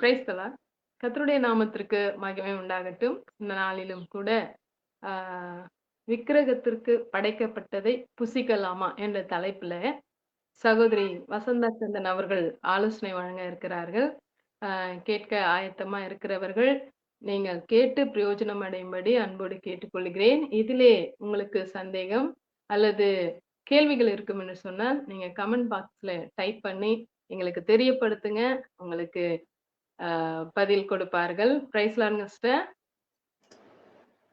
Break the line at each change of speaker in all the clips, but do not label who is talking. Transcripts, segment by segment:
Price கத்தருடைய நாமத்திற்கு மகிமை உண்டாகட்டும். இந்த நாளிலும் கூட விக்கிரகத்திற்கு படைக்கப்பட்டதை புசிக்கலாமா என்ற தலைப்புல சகோதரி வசந்தா சந்தன் அவர்கள் ஆலோசனை வழங்க இருக்கிறார்கள். கேட்க ஆயத்தமா இருக்கிறவர்கள் நீங்கள் கேட்டு பிரயோஜனம் அடையும்படி அன்போடு கேட்டுக்கொள்கிறேன். இதிலே உங்களுக்கு சந்தேகம் அல்லது கேள்விகள் இருக்கும் என்று சொன்னால் நீங்க கமெண்ட் பாக்ஸ்ல டைப் பண்ணி எங்களுக்கு தெரியப்படுத்துங்க. உங்களுக்கு பதில் கொடுப்பார்கள். Praise sister.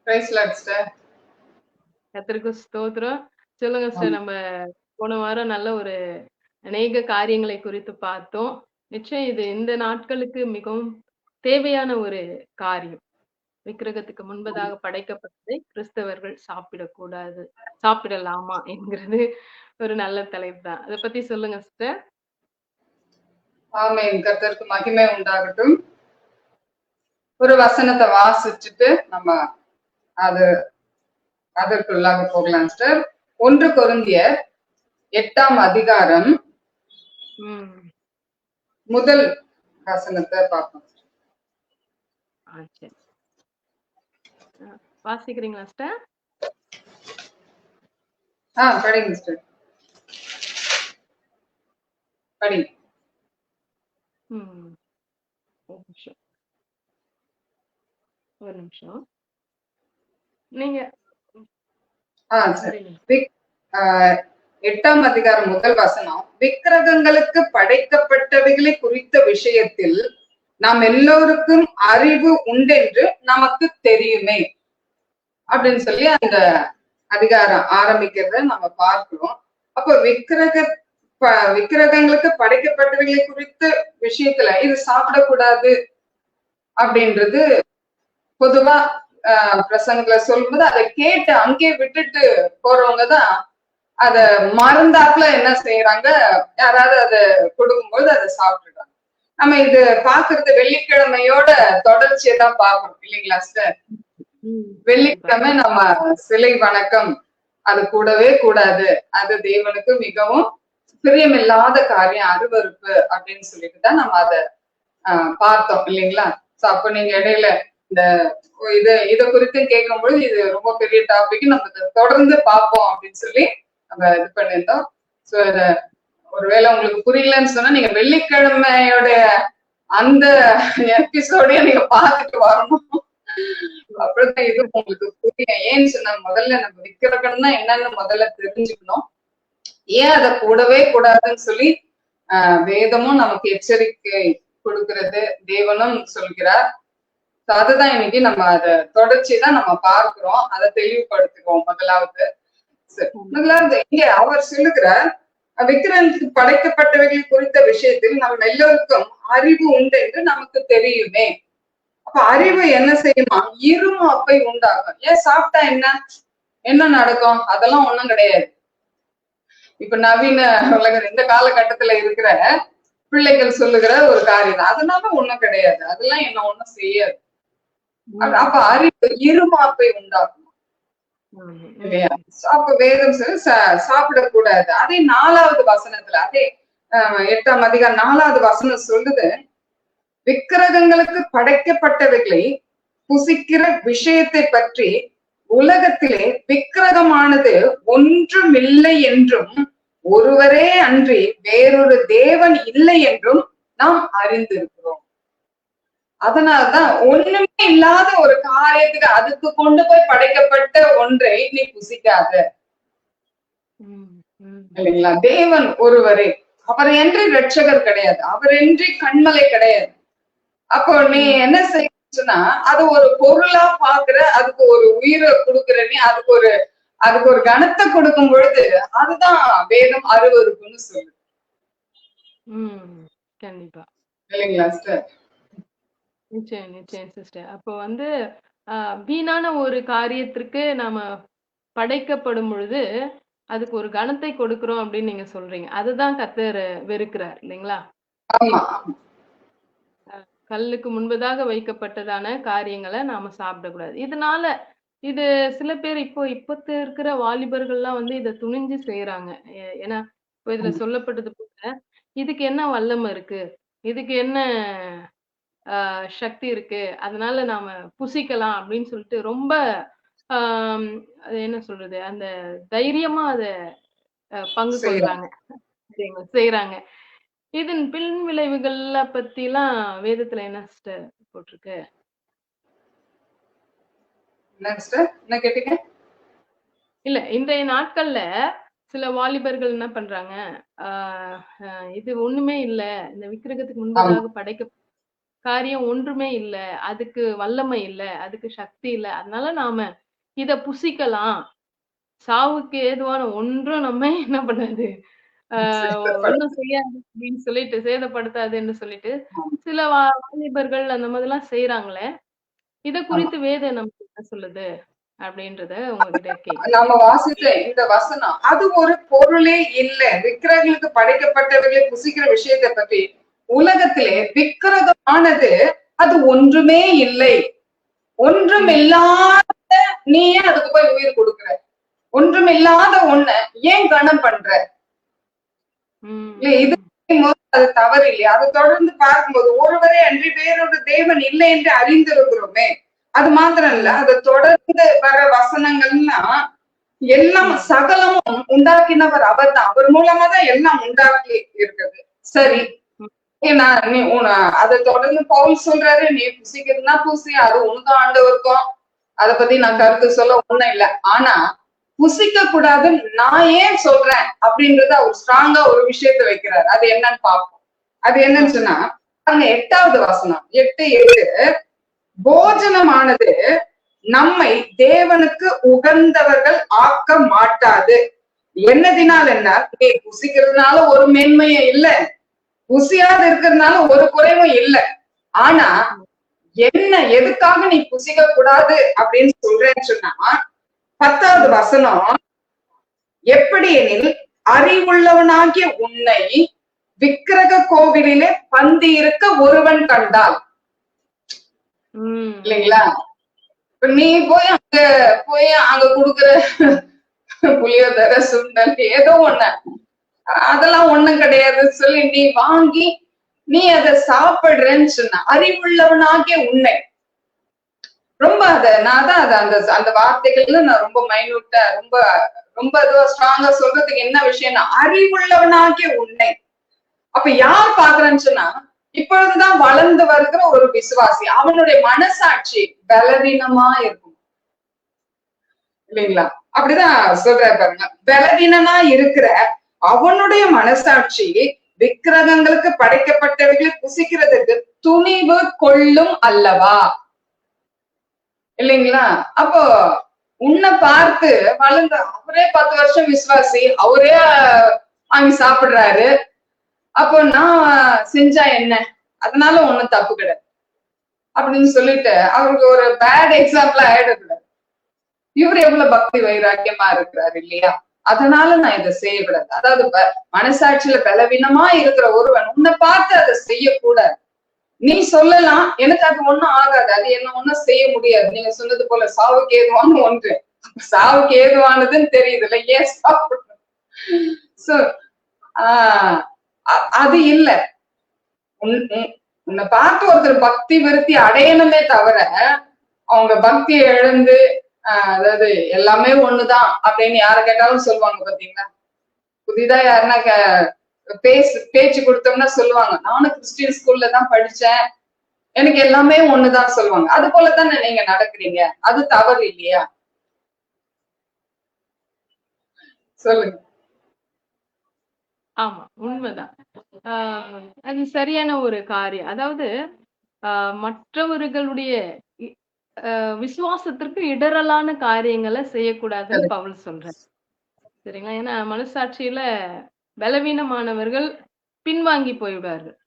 Praise sister.
கத்திரிக்கு ஸ்தோத்திரம். சொல்லுங்க சிஸ்டர் நம்ம போன வாரம் நல்ல ஒரு அநேக காரியங்களை குறித்து பார்த்தோம். நிச்சயம் இது இந்த நாட்களுக்கு மிகவும் தேவையான ஒரு காரியம். விக்கிரகத்துக்கு முன்பதாக படைக்கப்பட்டதை கிறிஸ்தவர்கள் சாப்பிடக்கூடாது சாப்பிடலாமா என்கிறது ஒரு நல்ல தலைப்பு தான். அதை பத்தி சொல்லுங்க சிஸ்டர்.
ஆமென். கர்த்தருக்கு மகிமை உண்டாகட்டும். ஒரு வசனத்தை வாசிச்சுட்டு நம்ம அது அதற்குள்ளாக போகலாம் சிஸ்டர். ஒன்று கொருந்தியர் எட்டாம் அதிகாரம் முதல் வசனத்தை பார்ப்போம்
ஆ, சரி. ஆ, வாசிக்கிறீங்களா
படிங்க சிஸ்டர். படிங்க
ம். ஒரு நிமிஷம். ஒரு நிமிஷம். நீங்க
ஆ சரி.
சரிங்க
விக்- ஆஹ் எட்டாம் அதிகாரம் முதல் வசனம். விக்கிரகங்களுக்கு படைக்கப்பட்டவைகளை குறித்த விஷயத்தில் நாம் எல்லோருக்கும் அறிவு உண்டென்று நமக்கு தெரியுமே. அப்படின்னு சொல்லி அந்த அதிகாரம் ஆரம்பிக்கிறத நம்ம பார்க்கிறோம். அப்போ விக்கிரக விக்கிரகங்களுக்கு படைக்கப்பட்டவைகளை குறித்த விஷயத்துல இது சாப்பிடக்கூடாது அப்படின்றது பொதுவா பிரசங்களை சொல்லும்போது அதை கேட்டு அங்கே விட்டுட்டு போறவங்க தான் அத மறந்தாப்புல என்ன செய்யறாங்க யாராவது அதை கொடுக்கும்போது அதை சாப்பிட்டுறாங்க நம்ம இது பாக்குறது வெள்ளிக்கிழமையோட தொடர்ச்சியை தான் பாக்குறோம் இல்லைங்களா சார் வெள்ளிக்கிழமை நம்ம சிலை வணக்கம் அது கூடவே கூடாது. அது தேவனுக்கு மிகவும் பிரியமில்லாத காரியம் அருவருப்பு அப்படின்னு சொல்லிட்டு தான் நம்ம அதை ஆஹ் பார்த்தோம் இல்லைங்களா? சோ அப்ப நீங்க இடையில இந்த இது இதை குறித்து கேட்கும்பொழுது இது ரொம்ப பெரிய டாபிக் நம்ம இதை தொடர்ந்து பார்ப்போம் அப்படின்னு சொல்லி நம்ம இது பண்ணியிருந்தோம். சோ இத ஒருவேளை உங்களுக்கு புரியலன்னு சொன்னா நீங்க வெள்ளிக்கிழமையோட அந்த எபிசோடைய நீங்க பார்த்துட்டு வரணும். அப்படிதான் இது உங்களுக்கு புரியும். ஏன்னு சொன்னா முதல்ல நம்ம விக்கிரகம்னா என்னன்னு முதல்ல தெரிஞ்சுக்கணும். ஏன் அதை கூடவே கூடாதுன்னு சொல்லி வேதமும் நமக்கு எச்சரிக்கை கொடுக்கிறது. தேவனும் சொல்கிறார். அதுதான் இன்னைக்கு நம்ம அதை தொடர்ச்சி தான் நம்ம பார்க்கிறோம். அதை தெளிவுபடுத்துவோம் முதலாவது. முதலாவது இங்க அவர் சொல்லுகிறார் விக்கிரனுக்கு படைக்கப்பட்டவைகள் குறித்த விஷயத்தில் நம்ம எல்லோருக்கும் அறிவு உண்டு என்று நமக்கு தெரியுமே. அப்ப அறிவு என்ன செய்யுமா? இருமு அப்பை உண்டாகும் ஏன் சாப்பிட்டா என்ன? என்ன நடக்கும்? அதெல்லாம் ஒண்ணும் கிடையாது. இப்ப நவீன உலக இந்த காலகட்டத்துல இருக்கிற பிள்ளைகள் சொல்லுகிற ஒரு காரியம் தான். அதனால ஒண்ணும் கிடையாது. அதெல்லாம் என்ன ஒண்ணும் செய்யாது. அப்ப- அறிவு இருமாப்பை உண்டாகும் அப்ப வேதம் சொல்லி சா- சாப்பிடக்கூடாது. அதே நாலாவது வசனத்துல அதே ஆஹ், எட்டாம் அதிகாரம் நாலாவது வசனம் சொல்லுது விக்கிரகங்களுக்கு படைக்கப்பட்டவைகளை புசிக்கிற விஷயத்தை பற்றி உலகத்திலே விக்கிரகமானது ஒன்றுமில்லை என்றும் ஒருவரே அன்றி வேறொரு தேவன் இல்லை என்றும் நாம் அறிந்திருக்கிறோம். அதனாலதான் ஒண்ணுமே இல்லாத ஒரு காரியத்துக்கு அதுக்கு கொண்டு போய் படைக்கப்பட்ட ஒன்றை நீ புசிக்காத. இல்லைங்களா? தேவன் ஒருவரே. அவர் என்று ரட்சகர் கிடையாது. அவர் என்று கண்மலை கிடையாது. அப்போ நீ என்ன செய்யணும்னா அது ஒரு பொருளா பாக்குற அதுக்கு ஒரு உயிரை கொடுக்குற நீ அதுக்கு ஒரு அதுக்கு ஒரு கணத்தை கொடுக்கும் பொழுது அதுதான் வேதம் அருவருப்புன்னு சொல்லு
கண்டிப்பா.
இல்லைங்களா சிஸ்டர்?
நிச்சயம் நிச்சயம் சிஸ்டர். அப்போ வந்து வீணான ஒரு காரியத்திற்கு நாம படைக்கப்படும் பொழுது அதுக்கு ஒரு கணத்தை கொடுக்கிறோம் அப்படின்னு நீங்க சொல்றீங்க. அதுதான் கத்தர் வெறுக்கிறார் இல்லைங்களா? கல்லுக்கு முன்பதாக வைக்கப்பட்டதான காரியங்களை நாம சாப்பிடக்கூடாது. இதனால இது சில பேர் இப்போ இப்பத்து இருக்கிற வாலிபர்கள்லாம் வந்து இதை துணிஞ்சு செய்யறாங்க ஏன்னா இப்போ இதுல சொல்லப்பட்டது போல இதுக்கு என்ன வல்லமை இருக்கு? இதுக்கு என்ன ஆஹ் சக்தி இருக்கு? அதனால நாம புசிக்கலாம் அப்படின்னு சொல்லிட்டு ரொம்ப ஆஹ் என்ன சொல்றது? அந்த தைரியமா அத பங்கு. கொள்றாங்க. சரிங்களா? இதன் பின் விளைவுகள்ல பத்தி எல்லாம் வேதத்துல என்ன sister போட்டிருக்கு?
என்ன சிஸ்டர் கேட்டீங்க?
இல்ல இன்றைய நாட்கள்ல சில வாலிபர்கள் என்ன பண்றாங்க? இது ஒண்ணுமே இல்ல. இந்த விக்கிரகத்துக்கு முன்பதாக படைக்க காரியம் ஒன்றுமே இல்ல. அதுக்கு வல்லமை இல்ல. அதுக்கு சக்தி இல்ல. அதனால நாம இத புசிக்கலாம். சாவுக்கு ஏதுவான ஒன்றும் நம்ம என்ன பண்ணாது? ஒண்ணும் செய்யாது அப்படின்னு சொல்லிட்டு சேதப்படுத்தாதுன்னு சொல்லிட்டு சில வாலிபர்கள் அந்த மாதிரி எல்லாம் செய்யறாங்களே இத குறித்து வேதம் நமக்கு என்ன சொல்லுது அப்படின்றத உங்ககிட்ட
நாம வாசித்த இந்த வசனம் அது ஒரு பொருளே இல்ல. விக்கிரகங்களுக்கு படைக்கப்பட்டவர்களை புசிக்கிற விஷயத்தை பற்றி. உலகத்திலே விக்கிரகமானது அது ஒன்றுமே இல்லை. ஒன்றும் இல்லாத நீ ஏன் அதுக்கு போய் உயிர் கொடுக்குற. ஒன்றும் இல்லாத ஒண்ண ஏன் கணம் பண்ற? இது அது தவறு இல்லையா அதை தொடர்ந்து பார்க்கும்போது ஒருவரே அன்றி வேறொரு தேவன் இல்லை என்று அறிந்திருக்கிறோமே. அது மாத்திரம் இல்ல அதை தொடர்ந்து வர வசனங்கள்னா எல்லாம் சகலமும் உண்டாக்கினவர் அவர்தான். அவர் மூலமா தான் எல்லாம் உண்டாக்கி இருக்குது. சரி. ஏன்னா நீ உன அதை தொடர்ந்து பவுல் சொல்றாரு நீ புசிக்கிறதுனா புசி அது உனக்கும் ஆண்டவருக்கும். அதை பத்தி நான் கருத்து சொல்ல ஒண்ணும் இல்ல. ஆனா புசிக்க கூடாது நான் ஏன் சொல்றேன் அப்படின்றத அவர் ஸ்ட்ராங்கா ஒரு விஷயத்த வைக்கிறார். அது என்னன்னு பார்ப்போம். அது என்னன்னு சொன்னா அங்க எட்டாவது வசனம் எட்டு எட்டு போஜனமானது நம்மை தேவனுக்கு உகந்தவர்கள் ஆக்க மாட்டாது. என்னதினால் என்ன? நீ புசிக்கிறதுனால ஒரு மேன்மையும் இல்ல. புசியாது இருக்கிறதுனால ஒரு குறைவும் இல்ல. ஆனா என்ன எதுக்காக நீ புசிக்க கூடாது அப்படின்னு சொல்றேன்னு சொன்னா பத்தாவது வசனம் எப்படி எனில் அறிவுள்ளவனாகிய உன்னை விக்கிரக கோவிலிலே பந்தி இருக்க ஒருவன் கண்டால். இல்லைங்களா? நீ போய் அங்க போய் அங்க குடுக்குற புளியோதரை சுண்டல் ஏதோ ஒண்ணு. அதெல்லாம் ஒண்ணும் கிடையாது. சொல்லி நீ வாங்கி நீ அதை சாப்பிடுறேன்னு சொன்ன. அறிவுள்ளவனாகிய உன்னை ரொம்ப அத நான் தான் அத அந்த அந்த வார்த்தைகள்ல நான் ரொம்ப மைனூட்டா ரொம்ப ரொம்ப இதுவா ஸ்ட்ராங்கா சொல்றதுக்கு என்ன விஷயம்னா அறிவுள்ளவனாகிய உன்னை. அப்ப யார் பாக்குறேன்னு சொன்னா இப்பொழுதுதான் வளர்ந்து வருகிற ஒரு விசுவாசி. அவனுடைய மனசாட்சி பலவீனமா இருக்கும். இல்லைங்களா? அப்படிதான் சொல்ற பாருங்க. பலவீனனா இருக்கிற அவனுடைய மனசாட்சி விக்கிரகங்களுக்கு படைக்கப்பட்டவைகளை புசிக்கிறதுக்கு துணிவு கொள்ளும் அல்லவா? இல்லைங்களா? அப்போ உன்னை பார்த்து வளர்ந்த அவரே பத்து வருஷம் விசுவாசி அவரே வாங்கி சாப்பிடுறாரு. அப்போ நான் செஞ்சா என்ன? அதனால ஒண்ணும் தப்பு கிடையாது. அப்படின்னு சொல்லிட்டு அவருக்கு ஒரு பேட் எக்ஸாம்பிள் ஆயிடக்கூடாது. இவர் எவ்வளவு பக்தி வைராக்கியமா இருக்கிறாரு இல்லையா? அதனால நான் இதை செய்யக்கூடாது. அதாவது ப- மனசாட்சியில பலவீனமா இருக்கிற ஒருவன் உன்னை பார்த்து அதை செய்யக்கூடாது. நீ சொல்லலாம். எனக்கு அது ஒண்ணும் ஆகாது. அது என்ன ஒண்ணும் செய்ய முடியாது. நீங்க சொன்னது போல சாவுக்கு ஏதுவான ஒன்று. சாவுக்கு ஏதுவானதுன்னு தெரியுது இல்ல ஏன் சாப்பிடணும்? சோ ஆஹ் அது இல்ல. உன்- உன்னை பார்த்து ஒருத்தர் பக்தி விருத்தி அடையணுமே தவிர அவங்க பக்தியை இழந்து ஆஹ் அதாவது எல்லாமே ஒண்ணுதான் அப்படின்னு யார கேட்டாலும் சொல்லுவாங்க பாத்தீங்களா? புதிதா யாருன்னா பேசு பேச்சு கொடுத்தோம்னா சொல்லுவாங்க. நானும் கிறிஸ்டியன் ஸ்கூல்ல தான் படிச்சேன். எனக்கு எல்லாமே ஒண்ணுதான் சொல்லுவாங்க. அது போலதானே நீங்க நடக்கிறீங்க. அது தவறு இல்லையா? சொல்லுங்க.
ஆமா உண்மைதான். அது சரியான ஒரு காரியம். அதாவது மற்றவர்களுடைய விசுவாசத்திற்கு இடரலான காரியங்களை செய்யக்கூடாதுன்னு பவுல் சொல்றேன் சரிங்களா? ஏன்னா மனசாட்சியில பலவீனமானவர்கள் பின்வாங்கி போய்விடுவார்கள்.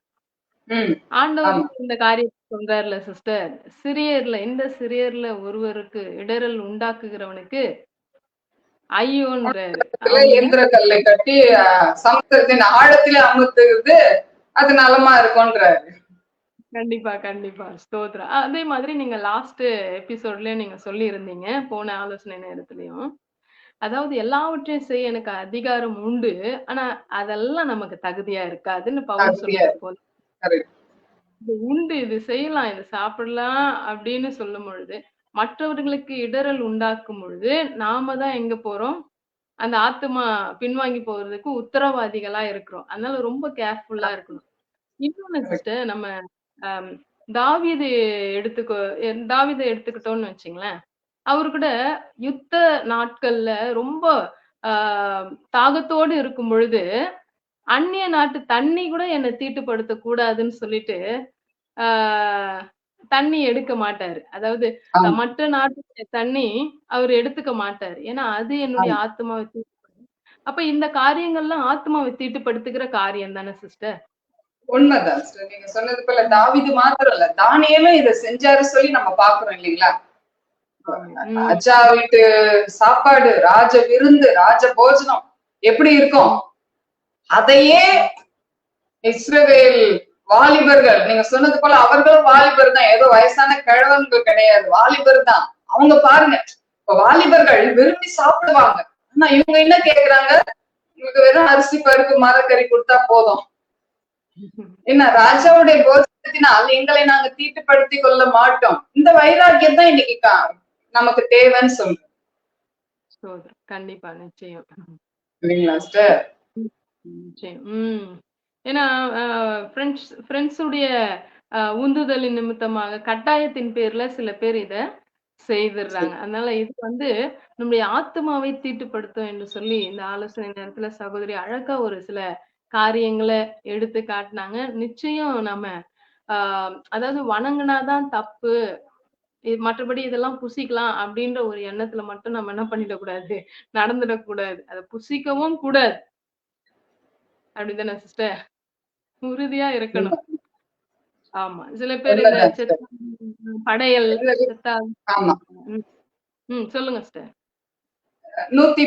உம்
ஆண்டவர் இந்த காரியத்தை சொல்றாருல சிஸ்டர் சிறியர்ல இந்த சிறியர்ல ஒருவருக்கு இடரல் உண்டாக்குகிறவனுக்கு
எந்திர கல்லை கட்டி சமுத்திரத்தின் ஆழத்தில அமுத்துறது அது நலமா இருக்கும்ன்றாரு.
கண்டிப்பா கண்டிப்பா ஸ்தோத்ரம் அஹ் அதே மாதிரி நீங்க லாஸ்ட் எபிசோட்லயும் நீங்க சொல்லி இருந்தீங்க போன ஆலோசனை நேரத்துலயும். அதாவது எல்லாவற்றையும் செய்ய எனக்கு அதிகாரம் உண்டு. ஆனா அதெல்லாம் நமக்கு தகுதியா இருக்காதுன்னு பவுல் போல.
Correct.
இது உண்டு இது செய்யலாம் இது சாப்பிடலாம் அப்படின்னு சொல்லும் பொழுது மற்றவர்களுக்கு இடரல் உண்டாக்கும் பொழுது நாம தான் எங்க போறோம்? அந்த ஆத்மா பின்வாங்கி போறதுக்கு உத்தரவாதிகளா இருக்கிறோம். அதனால ரொம்ப கேர்ஃபுல்லா இருக்கணும். இன்னொன்னு சிஸ்டர் நம்ம தாவீது எடுத்துக்கோ தாவீதை எடுத்துக்கிட்டோம்னு வச்சுங்களேன். அவரு கூட யுத்த நாட்கள்ல ரொம்ப ஆஹ் தாகத்தோடு இருக்கும் பொழுது அந்நிய நாட்டு தண்ணி கூட என்னை தீட்டுப்படுத்த கூடாதுன்னு சொல்லிட்டு ஆஹ் தண்ணி எடுக்க மாட்டாரு. அதாவது. மற்ற நாட்டு தண்ணி அவர் எடுத்துக்க மாட்டாரு. ஏன்னா அது என்னுடைய ஆத்மாவை தீட்டுப்படுத்தும் அப்ப இந்த காரியங்கள்லாம் ஆத்மாவை தீட்டுப்படுத்துகிற காரியம் தானே சிஸ்டர்?
உண்மைதான். நீங்க சொன்னது போல தாவிது மாத்திரம் இல்ல தானியலும் இதை செஞ்சாரு சொல்லி நம்ம பாக்குறோம் இல்லைங்களா? அஜா வீட்டு சாப்பாடு ராஜ விருந்து ராஜ போஜனம் எப்படி இருக்கும்? அதையே இஸ்ரவேல் வாலிபர்கள் நீங்க சொன்னது போல அவர்களும் வாலிபர் தான். ஏதோ வயசான கிழவன்கள் கிடையாது. வாலிபர் தான். அவங்க பாருங்க இப்ப வாலிபர்கள் விரும்பி சாப்பிடுவாங்க. ஆனா இவங்க என்ன கேக்குறாங்க? இவங்களுக்கு வெறும் அரிசி பருப்பு மரக்கறி கொடுத்தா போதும். என்ன ராஜாவுடைய போஜனத்தினால் எங்களை நாங்க தீட்டுப்படுத்தி கொள்ள மாட்டோம். இந்த வைராக்கியம் தான் இன்னைக்கு நமக்கு தேவைன்னு சொல்றேன்
கண்டிப்பா நிச்சயம்.
இல்லைங்களா சிஸ்டர்
நிச்சயம். உம் ஏன்னா ஃப்ரெண்ட்ஸ் ஃப்ரெண்ட்ஸுடைய உந்துதலின் நிமித்தமாக கட்டாயத்தின் பேர்ல சில பேர் இத செய்திடுறாங்க. அதனால இது வந்து நம்முடைய ஆத்மாவை தீட்டுப்படுத்தும் என்று சொல்லி இந்த ஆலோசனை நேரத்துல சகோதரி அழகா ஒரு சில காரியங்களை எடுத்து காட்டினாங்க. நிச்சயம் நம்ம ஆஹ் அதாவது வணங்குனாதான் தப்பு மற்றபடி இதெல்லாம் புசிக்கலாம் அப்படின்ற ஒரு எண்ணத்துல மட்டும் நம்ம என்ன பண்ணிடக்கூடாது நடந்துடக்கூடாது அதை புசிக்கவும் கூடாது. அப்படிதானே சிஸ்டர் உறுதியா இருக்கணும். ஆமா. சில பேர் படையல்
ஆமா.
ம். சொல்லுங்க சிஸ்டர்
நூத்தி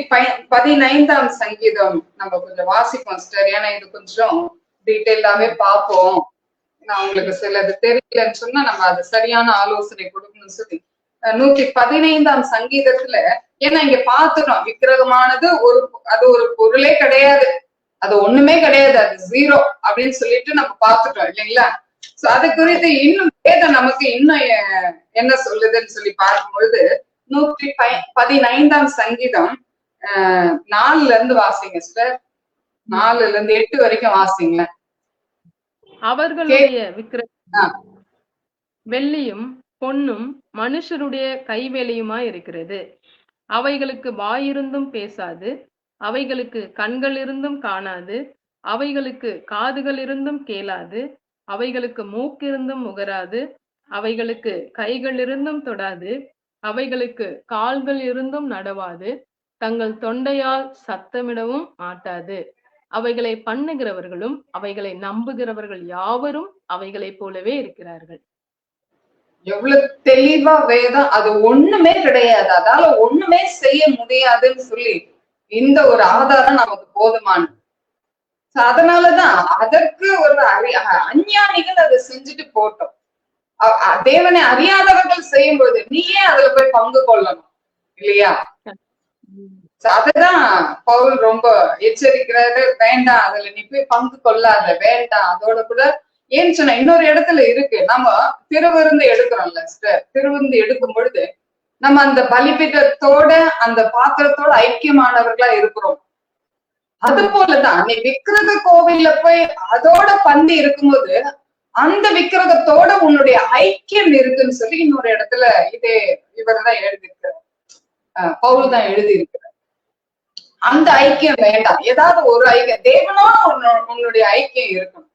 பதினைந்தாம் சங்கீதம் நம்ம கொஞ்சம் வாசிப்போம் சிஸ்டர் ஏன்னா இது கொஞ்சம் டீட்டெயிலாவே பார்ப்போம். நான் உங்களுக்கு சிலது தெரியலன்னு சொன்னா நம்ம அது சரியான ஆலோசனை கொடுக்கணும்னு சொல்லி நூத்தி பதினைந்தாம் சங்கீதத்துல ஏன்னா இங்க பாத்துட்டோம் விக்கிரகமானது ஒரு அது ஒரு பொருளே கிடையாது. அது ஒண்ணுமே கிடையாது அது ஜீரோ அப்படின்னு சொல்லிட்டு நம்ம பாத்துட்டோம் இல்லைங்களா? சோ அது குறித்து இன்னும் வேதம் நமக்கு இன்னும் என்ன சொல்லுதுன்னு சொல்லி பார்க்கும்பொழுது நூற்றி பை- பதினைந்தாம் சங்கீதம் ஆஹ் நாலுல இருந்து வாசிங்க சார் நாலுல இருந்து எட்டு வரைக்கும் வாசிங்களேன்.
அவர்களுடைய விக்கிர
ஆ.
வெள்ளியும் பொன்னும் மனுஷருடைய கைவேலையுமாய் இருக்கிறது அவைகளுக்கு வாயிருந்தும் பேசாது அவைகளுக்கு கண்கள் இருந்தும் காணாது அவைகளுக்கு காதுகள் இருந்தும் கேளாது அவைகளுக்கு மூக்கிருந்தும் முகராது அவைகளுக்கு கைகள் இருந்தும் தொடாது அவைகளுக்கு கால்கள் இருந்தும் நடவாது தங்கள் தொண்டையால் சத்தமிடவும் மாட்டாது அவைகளை பண்ணுகிறவர்களும் அவைகளை நம்புகிறவர்கள் யாவரும் அவைகளைப் போலவே இருக்கிறார்கள்.
எவ்வளவு தெளிவா வேதம் அது ஒண்ணுமே கிடையாது. அதால ஒண்ணுமே செய்ய முடியாதுன்னு சொல்லி இந்த ஒரு ஆதாரம் நமக்கு போதுமானது. So அதனாலதான் அதற்கு ஒரு அறி அஞ்ஞானிகள் அதை செஞ்சுட்டு போட்டோம். தேவனை அறியாதவர்கள் செய்யும்போது நீ ஏன் அதுல போய் பங்கு கொள்ளணும் இல்லையா? அதுதான் பவுல் ரொம்ப எச்சரிக்கிறாரு வேண்டாம் அதுல நீ போய் பங்கு கொள்ளாத வேண்டாம் அதோட கூட. ஏன்னு சொன்னா இன்னொரு இடத்துல இருக்கு. நம்ம திருவிருந்து எடுக்கிறோம்ல சிஸ்டர் திருவிருந்து எடுக்கும் பொழுது நம்ம அந்த பலிபீட்டத்தோட அந்த பாத்திரத்தோட ஐக்கியமானவர்களா இருக்கிறோம். அது போலதான் நீ விக்கிரக கோவில்ல போய் அதோட பந்தி இருக்கும்போது அந்த விக்கிரகத்தோட உன்னுடைய ஐக்கியம் இருக்குன்னு சொல்லி இன்னொரு இடத்துல இதே இவர் தான் எழுதியிருக்கிறார் பவுல் தான் எழுதியிருக்கிறார். அந்த ஐக்கியம் வேண்டாம். ஏதாவது ஒரு ஐக்கியம். தேவனோட உன்னோ- உன்னுடைய ஐக்கியம் இருக்கணும்.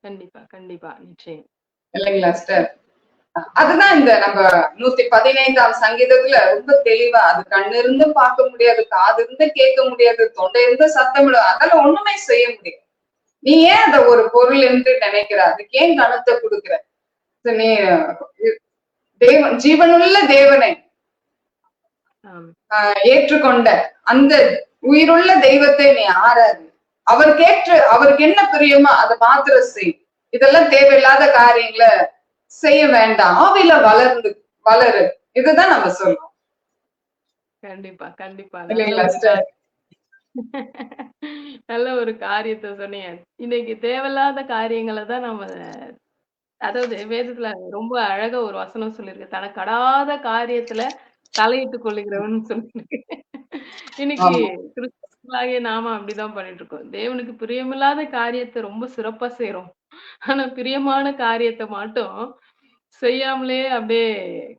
கண்டிப்பா கண்டிப்பா நிச்சயம்.
இல்லைங்களா சிஸ்டர்? அதுதான் இந்த நம்ம நூத்தி பதினைந்தாம் சங்கீதத்துல ரொம்ப தெளிவா அது கண்ணு இருந்தும் பார்க்க முடியாது காது இருந்து கேட்க முடியாது தொண்டை இருந்து சத்தமிடும் அதெல்லாம் ஒண்ணுமே செய்ய முடியாது. நீ ஏன் அத ஒரு பொருள் என்று நினைக்கிற? அதுக்கு ஏன் கணத்தை கொடுக்கிற? நீ தேவன் ஜீவனுள்ள தேவனை ஏற்றுக்கொண்ட அந்த உயிருள்ள தெய்வத்தை நீ ஆராது. அவருக்கு ஏற்று அவருக்கு என்ன பிரியமோ அதை மாத்திரம் செய். இதெல்லாம் தேவையில்லாத காரியங்களை செய்ய வேண்டாம். ஆவில வளர்ந்து வளரு. இதுதான் நம்ம சொல்றோம்.
கண்டிப்பா கண்டிப்பா. நல்ல ஒரு காரியத்தை சொன்னீங்க. இன்னைக்கு தேவையில்லாத காரியங்களை தான் நம்ம அதாவது வேதத்துல ரொம்ப அழகா ஒரு வசனம் சொல்லியிருக்கு. தனக்கு கடாத காரியத்துல தலையிட்டு கொள்ளுகிறவன் சொல்லியிருக்கு. இன்னைக்கு. கிறிஸ்தவர்களாகிய நாம அப்படிதான் பண்ணிட்டு இருக்கோம் தேவனுக்கு பிரியமில்லாத காரியத்தை ரொம்ப சிறப்பா செய்றோம். ஆனா பிரியமான காரியத்தை மட்டும் செய்யாமலே அப்படியே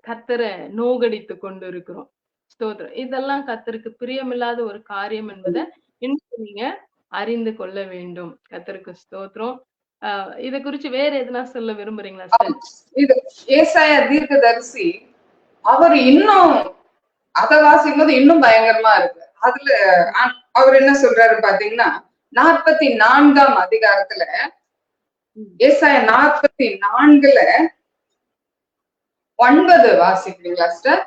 கத்தரை நோகடித்து கொண்டு இருக்கிறோம் ஸ்தோத்திரம். இதெல்லாம் கத்தருக்கு பிரியமில்லாத ஒரு காரியம் என்பதை இன்னும் நீங்க அறிந்து கொள்ள வேண்டும். கத்தருக்கு ஸ்தோத்திரம். ஆஹ் இத குறிச்சு வேற எதுனா சொல்ல விரும்புறீங்களா சார்
இது ஏசாயா தீர்க்கதரிசி அவர் இன்னும் அதை வாசிக்கும் போது இன்னும் பயங்கரமா இருக்கு. அதுல அவர் என்ன சொல்றாரு பாத்தீங்கன்னா நாற்பத்தி நான்காம் அதிகாரத்துல ஏசாயா நாற்பத்தி நான்குல ஒன்பது வாசிக்கிறீங்களா
சார்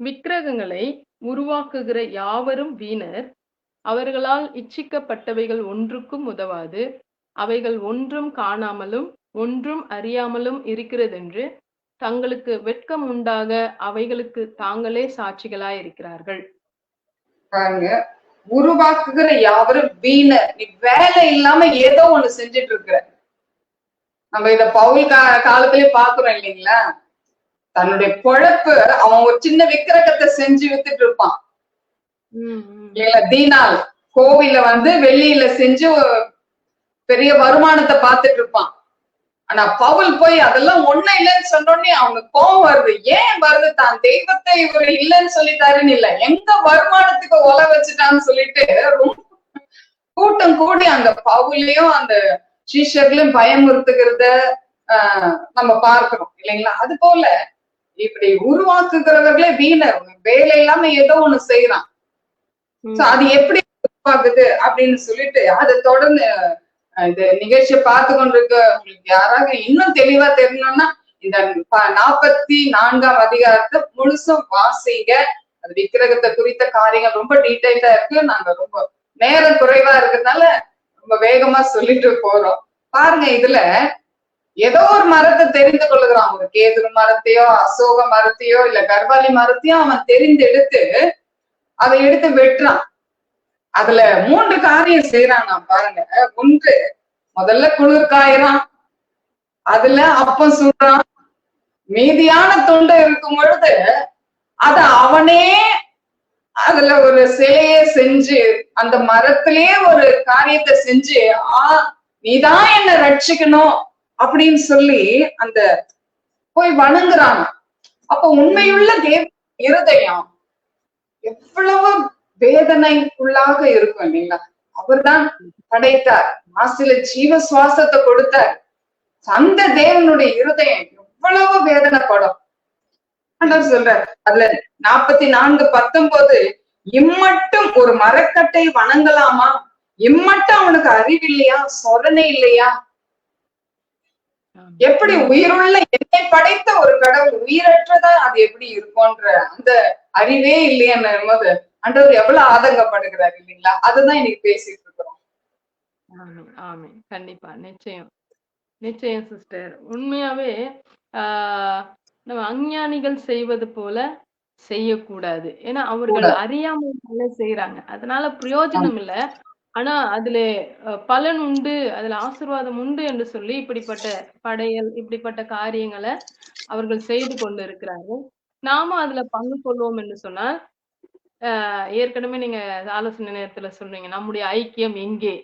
விக்கிரகங்களை உருவாக்குகிற யாவரும் வீணர். அவர்களால் இச்சிக்கப்பட்டவைகள் ஒன்றுக்கும் உதவாது. அவைகள் ஒன்றும் காணாமலும் ஒன்றும் அறியாமலும் இருக்கிறதென்று தங்களுக்கு வெட்கம் உண்டாக அவைகளுக்கு தாங்களே சாட்சிகளாய் இருக்கிறார்கள்.
பாருங்க உருவாக்குகிற யாவரும் வீணர் நீ வேலை இல்லாம ஏதோ ஒண்ணு செஞ்சுட்டு இருக்கிற நம்ம இத பவுல் கா காலத்திலே பாக்குறோம் இல்லைங்களா? தன்னுடைய பொழப்பு அவன் ஒரு சின்ன விக்கிரகத்தை செஞ்சு வித்துட்டு இருப்பான். இல்ல தீனால் கோவில்ல வந்து வெள்ளியில செஞ்சு பெரிய வருமானத்தை பார்த்துட்டு இருப்பான் ஆனா பவுல் போய் அதெல்லாம் ஒண்ணு இல்லைன்னு சொன்னோடனே அவனுக்கு கோவம் வருது. ஏன் வருது? தான் தெய்வத்தை இவர் இல்லைன்னு சொல்லிட்டாருன்னு இல்ல. எங்க வருமானத்துக்கு ஒல வச்சுட்டான்னு சொல்லிட்டு ரொம்ப கூட்டம் கூடி அந்த பவுலையும் அந்த சீஷர்களையும் பயமுறுத்துகிறத ஆஹ் நம்ம பார்க்கிறோம். இல்லைங்களா? அது போல இப்படி உருவாக்குகிறவர்களே வீணர். வேலை இல்லாம ஏதோ ஒண்ணு செய்யறான் அது எப்படி உருவாகுது அப்படின்னு சொல்லிட்டு அதை தொடர்ந்து இது இந்த நிகழ்ச்சியை பார்த்து கொண்டிருக்க உங்களுக்கு யாராவது இன்னும் தெளிவா தெரியணும்னா இந்த நாற்பத்தி நான்காம் அதிகாரத்தை முழுசும் வாசிங்க. அது விக்கிரகத்தை குறித்த காரியங்கள் ரொம்ப டீட்டெயிலா இருக்கு. நாங்க ரொம்ப நேரம் குறைவா இருக்கிறதுனால ரொம்ப வேகமா சொல்லிட்டு போறோம். பாருங்க இதுல ஏதோ ஒரு மரத்தை தெரிந்து கொள்ளுகிறான். ஒரு கேதுரு மரத்தையோ அசோக மரத்தையோ இல்ல கர்வாலி மரத்தையோ அவன் தெரிந்தெடுத்து அதை எடுத்து வெட்டுறான். அதுல மூன்று காரியம் செய்யறான் நான் பாருங்க. ஒன்று முதல்ல குளிர் காயறான் அதுல அப்பம் சுடுறான். மீதியான துண்டு இருக்கும் பொழுது அத அவனே அதுல ஒரு சிலையை செஞ்சு அந்த மரத்திலேயே ஒரு காரியத்தை செஞ்சு ஆ நீதான் என்ன ரட்சிக்கணும் அப்படின்னு சொல்லி அந்த போய் வணங்குறாங்க. அப்ப உண்மையுள்ள தேவ இருதயம் எவ்வளவு வேதனைக்குள்ளாக இருக்கும் இல்லைங்களா? அவர்தான் படைத்தார். மாசில ஜீவ சுவாசத்தை கொடுத்தார். அந்த தேவனுடைய இருதயம் எவ்வளவு வேதனைப்படும். ஆண்டவர் சொல்றார் அதுல நாற்பத்தி நான்கு பத்தொன்பது இம்மட்டும் ஒரு மரக்கட்டை வணங்கலாமா? இம்மட்டும் அவனுக்கு அறிவில்லையா? சொரணை இல்லையா. எப்படி உயிருள்ள என்னை படைத்த ஒரு கடவுள் உயிரற்றதா அது எப்படி இருக்கும்ன்ற அந்த அறிவே இல்லையன்னும் போது ஆண்டவர் எவ்வளவு ஆதங்கப்படுகிறார் இல்லைங்களா? அதுதான் இன்னைக்கு பேசிட்டு இருக்கிறோம்.
கண்டிப்பா நிச்சயம். நிச்சயம் சிஸ்டர். உண்மையாவே ஆஹ் நம்ம அஞ்ஞானிகள் செய்வது போல செய்யக்கூடாது. ஏன்னா அவர்கள். அறியாமல் செய்யறாங்க அதனால பிரயோஜனம் இல்ல. ஆனா அதுல பலன் உண்டு அதுல ஆசீர்வாதம் உண்டு என்று சொல்லி இப்படிப்பட்ட படையல் இப்படிப்பட்ட காரியங்களை அவர்கள் செய்து கொண்டு இருக்கிறார்கள். நாம அதுல பங்கு கொள்வோம் என்று சொன்னால் ஏற்கனவே நீங்க ஆலோசனை நேரத்துல சொல்றீங்க. நம்முடைய ஐக்கியம் எங்கே?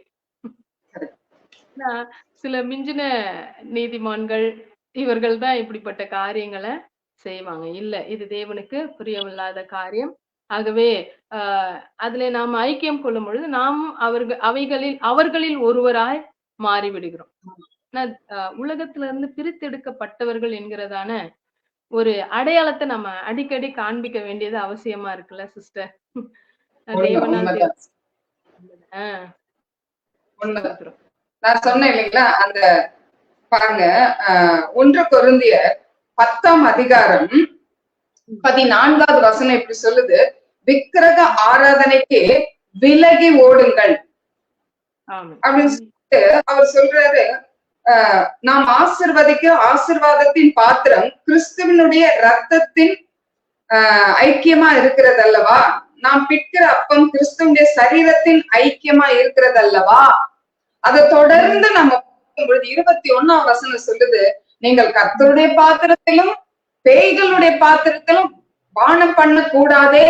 சில மிஞ்சின நீதிமான்கள் இவர்கள் தான் இப்படிப்பட்ட காரியங்களை செய்வாங்க. இல்ல இது தேவனுக்கு பிரியமில்லாத காரியம். ஆகவே ஆஹ் அதுல நாம் ஐக்கியம் கொள்ளும் பொழுது நாம் அவர்கள் அவைகளில் அவர்களில் ஒருவராய் மாறிவிடுகிறோம். உலகத்துல இருந்து பிரித்தெடுக்கப்பட்டவர்கள் என்கிறதான ஒரு அடையாளத்தை நம்ம அடிக்கடி காண்பிக்க வேண்டியது அவசியமா இருக்குல்ல சிஸ்டர்.
நான் சொன்னேன் இல்லைங்களா அந்த பாருங்க ஒன்று கொருந்திய பத்தாம் அதிகாரம் பதினான்காவது வசனம் இப்படி சொல்லுது விக்கிரக ஆராதனைக்கு விலகி ஓடுங்கள். அப்படின்னு சொல்லிட்டு அவர் சொல்றாரு நாம் ஆசிர்வதிக்க ஆசிர்வாதத்தின் பாத்திரம் கிறிஸ்துவனுடைய ரத்தத்தின் ஆஹ் ஐக்கியமா இருக்கிறது அல்லவா நாம் பிற்கிற அப்பம் கிறிஸ்துவனுடைய சரீரத்தின் ஐக்கியமா இருக்கிறது அல்லவா அதை தொடர்ந்து நம்ம பொழுது இருபத்தி ஒண்ணாம் வசனம் சொல்லுது நீங்கள் கர்த்தருடைய பாத்திரத்திலும் பேய்களுடைய பாத்திரத்திலும் பானம் பண்ண கூடாதே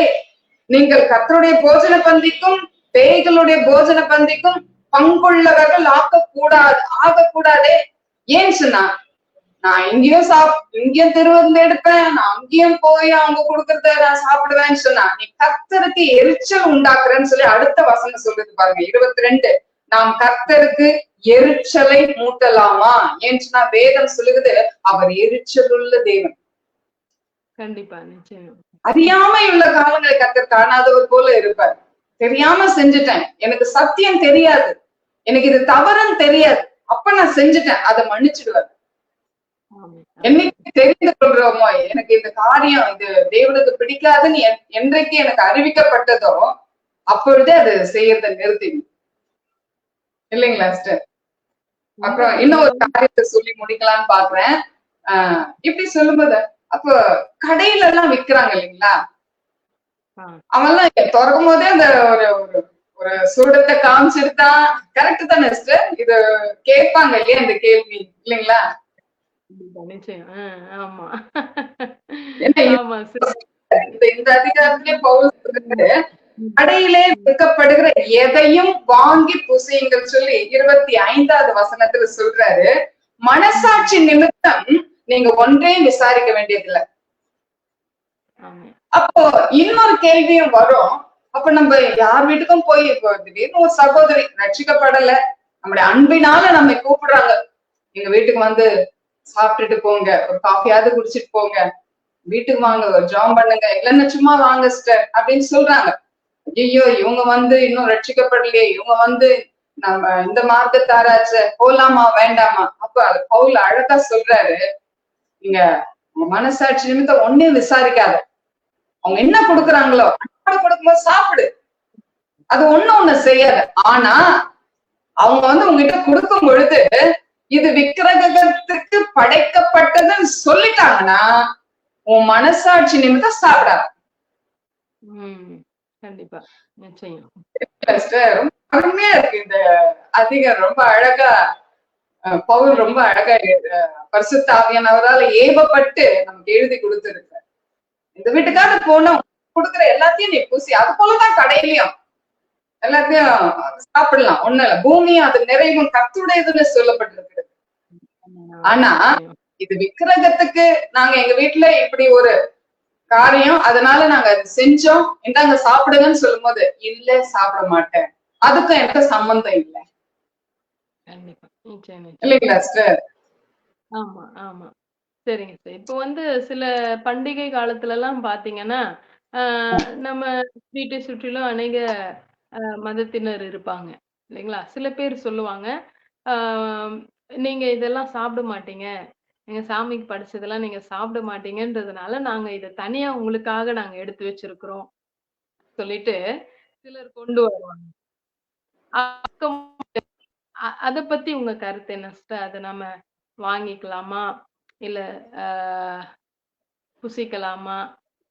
நீங்கள் கர்த்தருடைய போஜன பந்திக்கும் பேய்களுடைய போஜன பந்திக்கும் பங்குள்ளவர்கள் ஆக்கக்கூடாது ஆகக்கூடாதே. ஏன் சொன்னா நான் இங்கேயும் சாப் இங்கேயும் திருவிருந்து எடுப்பேன் நான் அங்கேயும் போய் அவங்க கொடுக்கறத நான் சாப்பிடுவேன்னு சொன்னா நீ கர்த்தருக்கு எரிச்சல் உண்டாக்குறேன்னு சொல்லி அடுத்த வசனம் சொல்லுது பாருங்க இருபத்தி ரெண்டு நாம் கர்த்தருக்கு எரிச்சலை மூட்டலாமா? ஏன்னு சொன்னா வேதம் சொல்லுகிறது அவர் எரிச்சல் உள்ள தேவன்.
கண்டிப்பா நிச்சயம்.
அறியாமை உள்ள காலங்களை கர்த்தர் காணாதவர் போல இருப்பார். தெரியாம செஞ்சுட்டேன். எனக்கு சத்தியம் தெரியாது. எனக்கு இது தவறுன்னு தெரியாது. அப்ப நான் செஞ்சுட்டேன். அதை மன்னிச்சிடுவார்
ஆமென்.
என்னைக்கு தெரிந்து கொள்றோமோ எனக்கு இந்த காரியம் இது தேவனுக்கு பிடிக்காதுன்னு என்- என்றைக்கு எனக்கு அறிவிக்கப்பட்டதோ அப்பொழுதே அது செய்யறதை நிறுத்தி இல்லைங்களா சிஸ்டர்? அப்புறம் இன்னும் ஒரு காரியத்தை சொல்லி முடிக்கலாம்னு பாக்குறேன் ஆஹ் இப்படி சொல்லும்போது அப்ப கடையில எல்லாம் விக்கிறாங்க இல்லைங்களா?
ஆ.
அவன்லாம் திறக்கும் போதே அந்த ஒரு ஒரு சூடத்தை காமிச்சிருந்தான் கரெக்ட் தானே சிஸ்டர் இது கேட்பாங்க இல்லையா இந்த கேள்வி? இல்லைங்களா?
ஆமா.
இந்த அதிகாரத்திலே பவுல் கடையிலே விற்கப்படுகிற எதையும் வாங்கி புசியுங்கள் சொல்லி இருபத்தி ஐந்தாவது வசனத்துல சொல்றாரு. மனசாட்சி நிமித்தம் நீங்க ஒன்றையும் விசாரிக்க வேண்டியதில்லை. அப்போ இன்னொரு கேள்வியும் வரும். அப்ப நம்ம யார் வீட்டுக்கும் போய் இப்போ திடீர்னு ஒரு சகோதரி ரட்சிக்கப்படல. நம்முடைய அன்பினால நம்ம கூப்பிடுறாங்க. எங்க வீட்டுக்கு வந்து சாப்பிட்டுட்டு போங்க. ஒரு காஃபியாவது குடிச்சிட்டு போங்க. வீட்டுக்கு வாங்க ஒரு ஜாம் பண்ணுங்க. இல்லைன்னா சும்மா வாங்க சிஸ்டர் அப்படின்னு சொல்றாங்க. ஐயோ இவங்க வந்து இன்னும் ரட்சிக்கப்படலையே. இவங்க வந்து நம்ம இந்த மார்க்கத்தாராச்ச போலாமா வேண்டாமா? அப்ப அது பவுல் அழகா சொல்றாரு. நீங்க உங்க மனசாட்சி நிமித்தம் ஒன்னே விசாரிக்காத. அவங்க என்ன கொடுக்குறாங்களோ அன்பாடு கொடுக்கும்போது சாப்பிடு. அது ஒண்ணு ஒண்ணு செய்யாத. ஆனா அவங்க வந்து உங்ககிட்ட கொடுக்கும் பொழுது இது விக்கிரகத்துக்கு படைக்கப்பட்டதுன்னு சொல்லிட்டாங்கன்னா உன் மனசாட்சி நிமித்தம் சாப்பிடாத.
கண்டிப்பா. நிச்சயம்.
அருமையா இருக்கு இந்த அதிகம் ரொம்ப அழகா பவுல் ரொம்ப அழகா அஹ், பரிசுத்த ஆவியானவரால ஏவப்பட்டு நமக்கு எழுதி கொடுத்திருக்க இந்த வீட்டுக்காக போனா கொடுக்குற எல்லாத்தையும் நீ பூசி அது போலதான் கடையிலயும். எல்லாத்தையும் சாப்பிடலாம். ஒண்ணு இல்ல. பூமியும் அது நிறைவும் கத்துடையதுன்னு சொல்லப்பட்டிருக்கு ஆனா. இது விக்கிரகத்துக்கு நாங்க எங்க வீட்டுல இப்படி ஒரு காரியம் அதனால நாங்க செஞ்சோம். இந்தாங்க சாப்பிடுங்கன்னு சொல்லும்போது இல்ல சாப்பிட மாட்டேன். அதுக்கும் எனக்கு சம்பந்தம் இல்லை. இல்லைங்களா சிஸ்டர்
ஆமா ஆமா. சரிங்க சார். இப்போ வந்து சில பண்டிகை காலத்துல எல்லாம் பாத்தீங்கன்னா ஆஹ் நம்ம வீட்டை சுற்றிலும் அநேக ஆஹ் மதத்தினர் இருப்பாங்க இல்லைங்களா? சில பேர் சொல்லுவாங்க ஆஹ் நீங்க இதெல்லாம் சாப்பிட மாட்டீங்க. நீங்க சாமிக்கு படைச்சதெல்லாம் நீங்க சாப்பிட மாட்டீங்கன்றதுனால நாங்க இதை தனியா உங்களுக்காக நாங்க எடுத்து வச்சிருக்கிறோம் சொல்லிட்டு சிலர் கொண்டு வருவாங்க. அ- அத பத்தி உங்க கருத்து என்ன சிஸ்டர்? அதை நம்ம வாங்கிக்கலாமா? இல்ல புசிக்கலாமா?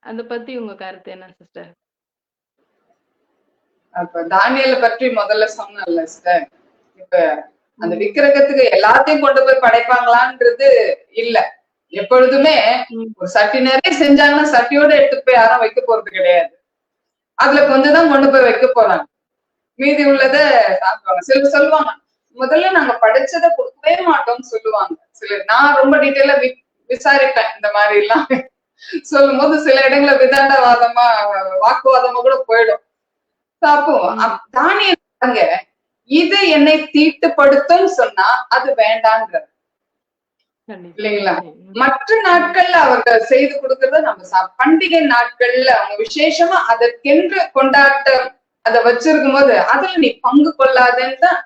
அத பத்தி உங்க கருத்து என்ன சிஸ்டர்
அப்ப தானியலை பற்றி முதல்ல சொன்னேன்ல சிஸ்டர் இப்ப அந்த விக்கிரகத்துக்கு எல்லாத்தையும் கொண்டு போய் படைப்பாங்களான்றது இல்ல. எப்பொழுதுமே. ஒரு சட்டி நிறைய செஞ்சாங்கன்னா சட்டியோட எடுத்துட்டு போய் யாரும் வைக்க போறது கிடையாது. அதுல கொஞ்சம் தான் கொண்டு போய் வைக்க போறாங்க. மீதி உள்ளத சாப்பிடுவாங்க. சிலர் சொல்லுவாங்க முதல்ல நாங்க படிச்சதை கொடுக்கவே மாட்டோம்னு சொல்லுவாங்க. சிலர் நான் ரொம்ப டீட்டெயிலா விசாரிப்பேன் இந்த மாதிரி எல்லாம். சொல்லும் போது சில இடங்கள்ல விதாண்டவாதமா வாக்குவாதமா கூட போயிடும். அப்போ பாருங்க இது என்னை தீட்டுப்படுத்தும் சொன்னா அது
கண்டிப்பா.
இல்லைங்களா? மற்ற நாட்கள்ல அவர்கள் செய்து கொடுக்கறத நம்ம பண்டிகை நாட்கள்ல அவங்க விசேஷமா அதற்கென்று கொண்டாட்டம் அதை வச்சிருக்கும் போது அதுல நீ பங்கு கொள்ளாதேன்னு தான்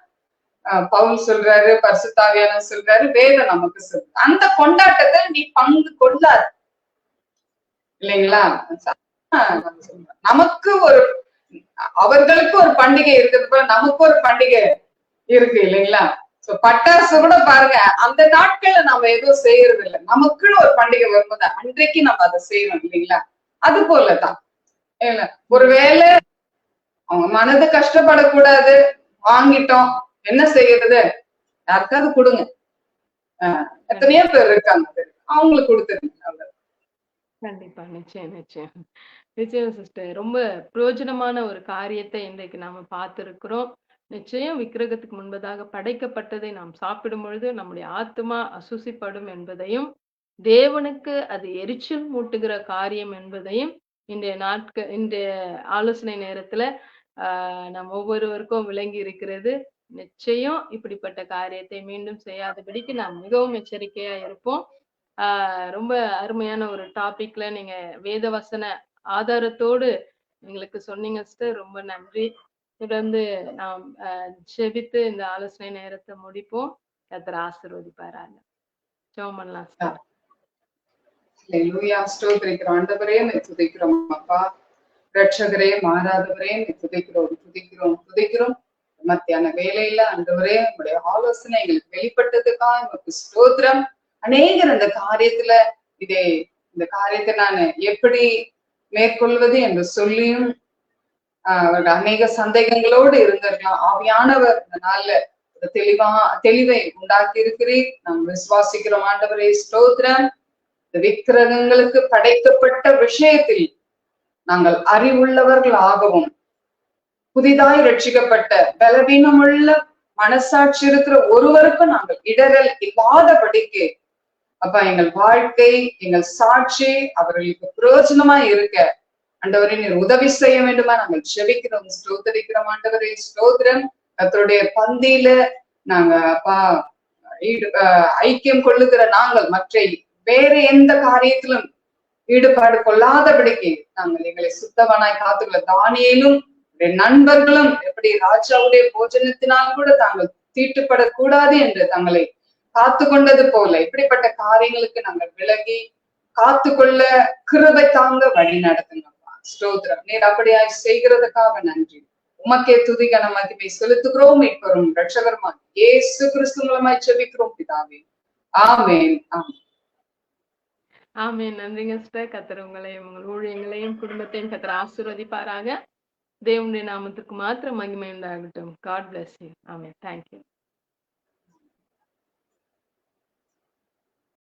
பவுல் சொல்றாரு பரிசுத்தாவியான சொல்றாரு வேதம் நமக்கு சொல்றது அந்த கொண்டாட்டத்தை நீ பங்கு கொள்ளாது. இல்லைங்களா? நமக்கு ஒரு அவர்களுக்கு ஒரு பண்டிகை இருக்கிறது போல நமக்கு ஒரு பண்டிகை இருக்கு இல்லைங்களா? சோ பட்டாசு கூட பாருங்க அந்த நாட்கள்ல நம்ம எதுவும் செய்யறது இல்ல நமக்குன்னு ஒரு பண்டிகை வரும்போது அன்றைக்கு நம்ம அதை செய்யணும் இல்லைங்களா? அது போலதான். இல்ல ஒருவேளை அவங்க மனது கஷ்டப்படக்கூடாது வாங்கிட்டோம் என்ன செய்யறது? யாருக்காவது கொடுங்க. எத்தனையோ பேர் இருக்காங்க. அவங்களுக்கு கொடுத்துருங்க.
கண்டிப்பா. நிச்சயம் நிச்சயம். நிச்சயம் சிஸ்டர் ரொம்ப பிரயோஜனமான ஒரு காரியத்தை இன்றைக்கு நாம பார்த்திருக்கிறோம். நிச்சயம் விக்கிரகத்துக்கு முன்பதாக படைக்கப்பட்டதை நாம் சாப்பிடும் பொழுது நம்முடைய ஆத்மா அசுசிப்படும் என்பதையும் தேவனுக்கு அது எரிச்சல் மூட்டுகிற காரியம் என்பதையும் இன்றைய நாட்க இன்றைய ஆலோசனை நேரத்துல ஆஹ் நம் ஒவ்வொருவருக்கும் விளங்கி இருக்கிறது. நிச்சயம் இப்படிப்பட்ட காரியத்தை மீண்டும் செய்யாதபடிக்கு நாம் மிகவும் எச்சரிக்கையா இருப்போம். ஆஹ் ரொம்ப அருமையான ஒரு டாபிக்ல நீங்க வேதவசன ஆதாரத்தோடு எங்களுக்கு சொன்னீங்க சிஸ்டர் ரொம்ப நன்றி. தொடர்ந்து நாம் செபித்து இந்த ஆலோசனை நேரத்தை முடிப்போம். கத்தர் ஆசீர்வதிப்பாராங்க ஜெபம் பண்ணலாம் சிஸ்டர்
ஹalleluya. ஸ்தோத்திரிக்கிறோம். ஆண்டவரே துதிக்கிறோம் அப்பா. ரட்சகரே மாறாதவரே துதிக்கிறோம் துதிக்கிறோம் துதிக்கிறோம். மத்தியான வேலையில ஆண்டவரே உங்களுடைய ஆலோசனை எங்களுக்கு வெளிப்பட்டதுக்காக எங்களுக்கு ஸ்தோத்திரம். அநேகர் அந்த காரியத்துல இதே இந்த காரியத்தை நான் எப்படி மேற்கொள்வது என்று சொல்லியும் ஆஹ் அவர்கள் அநேக சந்தேகங்களோடு இருந்திருக்கலாம் ஆவியானவர். இந்த நாள்ல ஒரு தெளிவா தெளிவை உண்டாக்கி இருக்கிறீர் நாம் விசுவாசிக்கிறோம். ஆண்டவரே ஸ்தோத்திரம். இந்த விக்கிரகங்களுக்கு படைக்கப்பட்ட விஷயத்தில் நாங்கள் அறிவுள்ளவர்களாகவும் புதிதாய் ரட்சிக்கப்பட்ட பலவீனமுள்ள மனசாட்சி இருக்கிற ஒருவருக்கும் நாங்கள் இடரல் இல்லாதபடிக்கு அப்ப எங்கள் வாழ்க்கை எங்கள் சாட்சி அவர்களுக்கு பிரயோஜனமா இருக்க அண்டவரின் நீர் உதவி செய்ய வேண்டுமா? நாங்கள் செபிக்கிறோம் ஸ்தோத்தரிக்கிறோம் ஆண்டவரே ஸ்தோத்திரம். கர்த்தருடைய பந்தியில நாங்க அப்பா ஈடு- ஐக்கியம் கொள்ளுகிற நாங்கள் மற்ற வேற எந்த காரியத்திலும் ஈடுபாடு கொள்ளாதபடிக்கு நாங்கள் எங்களை சுத்தவனாய் காத்துக்கொள்ள தானியலும் நண்பர்களும் எப்படி ராஜாவுடைய போஜனத்தினால் கூட தாங்கள் தீட்டுப்படக்கூடாது என்று தங்களை காத்து கொண்டது போல இப்படிப்பட்ட காரியங்களுக்கு நாங்கள் விலகி காத்துக்கொள்ள கிருபை தாங்க வழி நடத்துங்கப்பா. ஸ்தோத்ரம் நீர் அப்படியாய் செய்கிறதுக்காக நன்றி. உமக்கே துதி கன செலுத்துகிறோம். இப்பரும் ரட்சகருமா இயேசு கிறிஸ்து மூலமாய் செபிக்கிறோம் பிதாவே. ஆமேன். ஆமென்.
ஆமென். நன்றிங்க சிஸ்டர். கத்தர் உங்களையும் உங்கள் ஊழியங்களையும் குடும்பத்தையும் கத்தர் ஆசீர்வதிப்பாராக. தேவனுடைய நாமத்துக்கு மாத்திரம் மகிமை உண்டாகட்டும் God bless you. Amen thank you